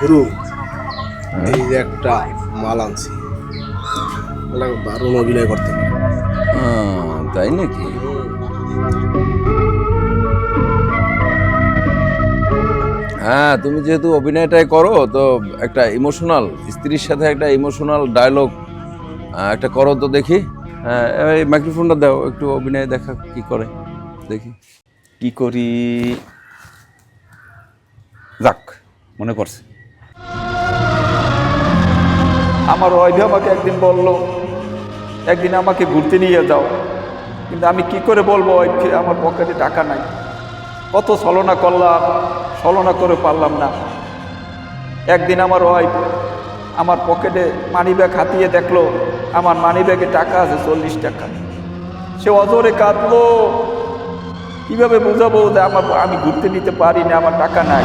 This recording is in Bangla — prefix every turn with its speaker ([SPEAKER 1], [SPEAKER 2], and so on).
[SPEAKER 1] গুরু এই যে একটা মাল আনছি। দারুণ অভিনয় করতে
[SPEAKER 2] তাই নাকি? হ্যাঁ তুমি যেহেতু অভিনয়টাই করো তো একটা ইমোশনাল স্ত্রীর সাথে একটা ইমোশনাল ডায়লগ একটা করো তো দেখি। হ্যাঁ এই মাইক্রোফোনটা দাও একটু অভিনয় দেখা কি করে দেখি।
[SPEAKER 3] কি করি? যাক মনে পড়ছে। আমার ওয়াইফ আমাকে একদিন বলল, একদিন আমাকে ঘুরতে নিয়ে যাও। কিন্তু আমি কি করে বলব ওয়াইফকে? আমার পকেটে টাকা নাই। কত ছলনা করলাম, ছলনা করে পারলাম না। একদিন আমার ওয়াইফ আমার পকেটে মানি ব্যাগ হাতিয়ে দেখল, আমার মানি ব্যাগে টাকা আছে চল্লিশ টাকা। সে অজরে কাঁদলো। কীভাবে বোঝাবো যে আমার আমি ঘুরতে নিতে পারি না, আমার টাকা নাই।